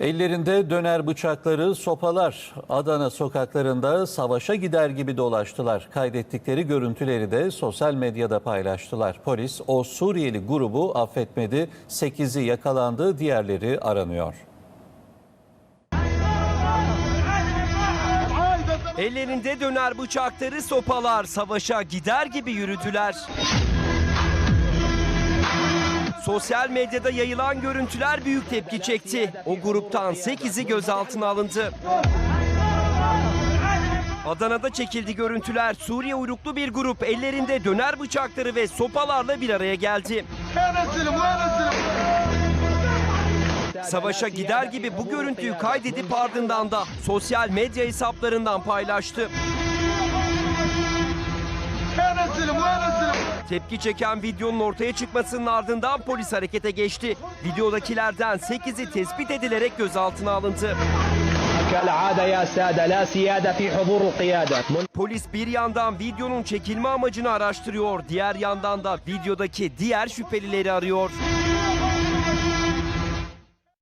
Ellerinde döner bıçakları, sopalar Adana sokaklarında savaşa gider gibi dolaştılar. Kaydettikleri görüntüleri de sosyal medyada paylaştılar. Polis o Suriyeli grubu affetmedi. 8'i yakalandı, diğerleri aranıyor. Ellerinde döner bıçakları sopalar savaşa gider gibi yürüdüler. Sosyal medyada yayılan görüntüler büyük tepki çekti. O gruptan 8'i gözaltına alındı. Adana'da çekildi görüntüler. Suriye uyruklu bir grup ellerinde döner bıçakları ve sopalarla bir araya geldi. Savaşa gider gibi bu görüntüyü kaydedip ardından da sosyal medya hesaplarından paylaştı. Tepki çeken videonun ortaya çıkmasının ardından polis harekete geçti. Videodakilerden 8'i tespit edilerek gözaltına alındı. Polis bir yandan videonun çekilme amacını araştırıyor, diğer yandan da videodaki diğer şüphelileri arıyor.